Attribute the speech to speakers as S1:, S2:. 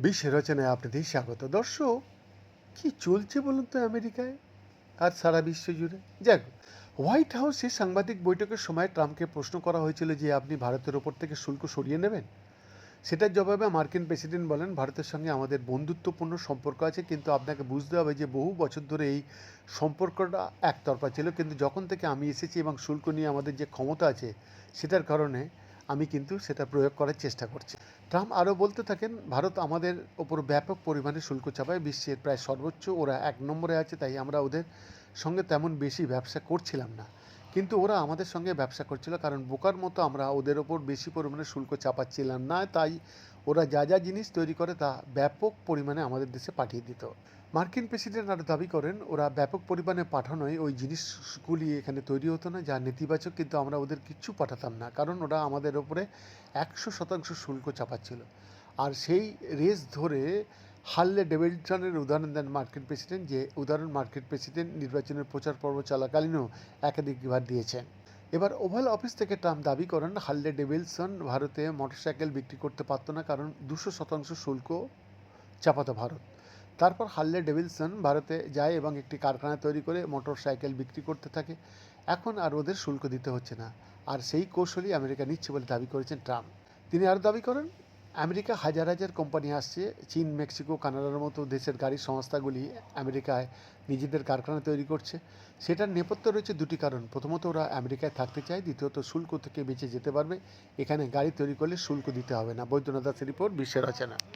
S1: বিশ্ব রচনায় আপনাদের স্বাগত। দর্শক, কি চলছে বলুন তো আমেরিকায়? আর সারা বিশ্ব জুড়ে। যাক, হোয়াইট হাউসে সাংবাদিক বৈঠকের সময় ট্রাম্পকে প্রশ্ন করা হয়েছিল যে আপনি ভারতের ওপর থেকে শুল্ক সরিয়ে নেবেন? সেটার জবাবে মার্কিন প্রেসিডেন্ট বলেন, ভারতের সঙ্গে আমাদের বন্ধুত্বপূর্ণ সম্পর্ক আছে, কিন্তু আপনাকে বুঝতে হবে যে বহু বছর ধরে এই সম্পর্কটা একতরফা ছিল। কিন্তু যখন থেকে আমি এসেছি এবং শুল্ক নিয়ে আমাদের যে ক্ষমতা আছে, সেটার কারণে আমি কিন্তু সেটা প্রয়োগ করার চেষ্টা করছি। ট্রাম্প আরও বলতে থাকেন, ভারত আমাদের ওপর ব্যাপক পরিমাণে শুল্ক চাপায়, বিশ্বের প্রায় সর্বোচ্চ ওরা এক নম্বরে আছে, তাই আমরা ওদের সঙ্গে তেমন বেশি ব্যবসা করছিলাম না। কিন্তু ওরা আমাদের সঙ্গে ব্যবসা করছিল, কারণ বোকার মতো আমরা ওদের ওপর বেশি পরিমাণে শুল্ক চাপাচ্ছিলাম না, তাই ওরা যা যা জিনিস তৈরি করে তা ব্যাপক পরিমাণে আমাদের দেশে পাঠিয়ে দিত। মার্কিন প্রেসিডেন্ট আরও দাবি করেন, ওরা ব্যাপক পরিমাণে পাঠানোয় ওই জিনিসগুলি এখানে তৈরি হতো না, যা নেতিবাচক, কিন্তু আমরা ওদের কিচ্ছু পাঠাতাম না, কারণ ওরা আমাদের ওপরে একশো শতাংশ শুল্ক চাপাচ্ছিল। আর সেই রেস ধরে হারলে ডেভিডসনের উদাহরণ দেন মার্কেট প্রেসিডেন্ট, যে উদাহরণ মার্কেট প্রেসিডেন্ট নির্বাচনের প্রচার পর্ব চলাকালীনও একাধিকবার দিয়েছেন। এবার ওভাল অফিস থেকে ট্রাম্প দাবি করেন, হার্লে ডেভিলসন ভারতে মোটরসাইকেল বিক্রি করতে পারতো না কারণ দুশো শতাংশ শুল্ক চাপাতো ভারত। তারপর হার্লে ডেভিলসন ভারতে যায় এবং একটি কারখানা তৈরি করে মোটরসাইকেল বিক্রি করতে থাকে। এখন আর ওদের শুল্ক দিতে হচ্ছে না। আর সেই কৌশলই আমেরিকা নিচ্ছে বলে দাবি করেছেন ট্রাম্প। তিনি আরও দাবি করেন আমেরিকা হাজার হাজার কোম্পানি আসছে। চীন, মেক্সিকো, কানাডার মতো দেশের গাড়ি সংস্থাগুলি আমেরিকায় নিজেদের কারখানা তৈরি করছে। সেটার নেপথ্যে রয়েছে দুটি কারণ। প্রথমত, ওরা আমেরিকায় থাকতে চায়। দ্বিতীয়ত, শুল্ক থেকে বেঁচে যেতে পারবে। এখানে গাড়ি তৈরি করলে শুল্ক দিতে হবে না। বৈদ্যনাথ দাসের রিপোর্ট, বিশ্বের রচনা